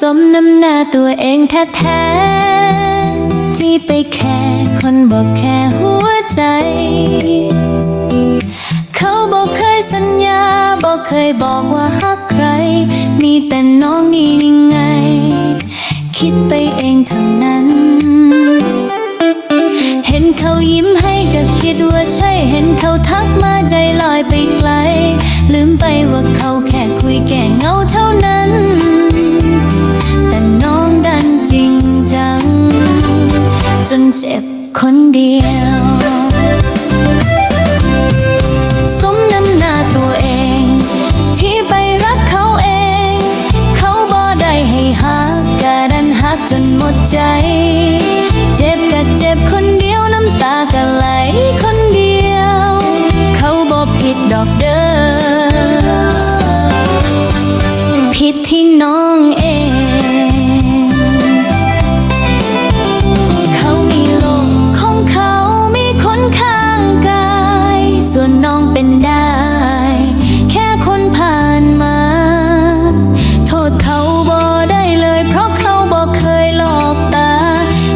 สมนำหน้าตัวเองแท้ๆที่ไปแค่คนบอกแค่หัวใจ เขาบอกเคยสัญญาบอกเคยบอกว่าฮักใคร มีแต่น้องนี่ยังไง คิดไปเองเท่านั้น เห็นเขายิ้มให้ก็คิดว่าใช่เห็นเขาทักมาใจลอยไปไกล ลืมไปว่าเขาแค่คุยแก่เหงา จนเจ็บคนเดียวสมน้ำหน้าตัวเอง ที่ไปรักเขาเอง เขาบ่ได้ให้หักกะดันหักจนหมดใจ เจ็บก็เจ็บคนเดียวน้ำตาก็ไหลคนเดียว เขาบ่ผิดดอกเด้อ ย เพราะเขาบ่เคยหลอกตา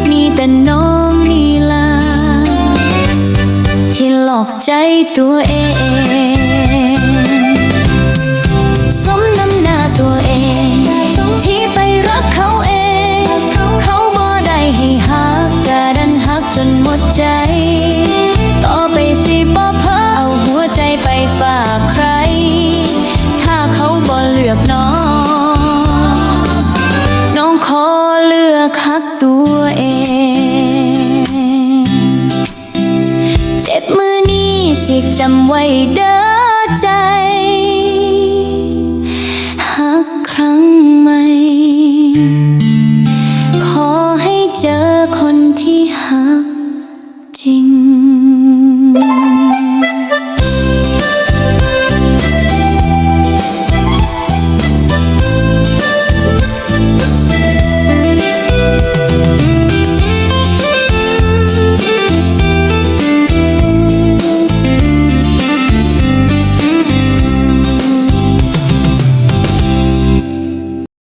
มีแต่น้องนี่ล่ะที่หลอกใจตัวเองสมน้ำหน้าตัวเอง ที่ไปรักเขาเอง เขาบ่ได้ให้หักกะดันหักจนหมดใจักหักตัวเอง เจ็บมือนี้สิจำไว้เด้อใจหักครั้งใหม่ ขอให้เจอ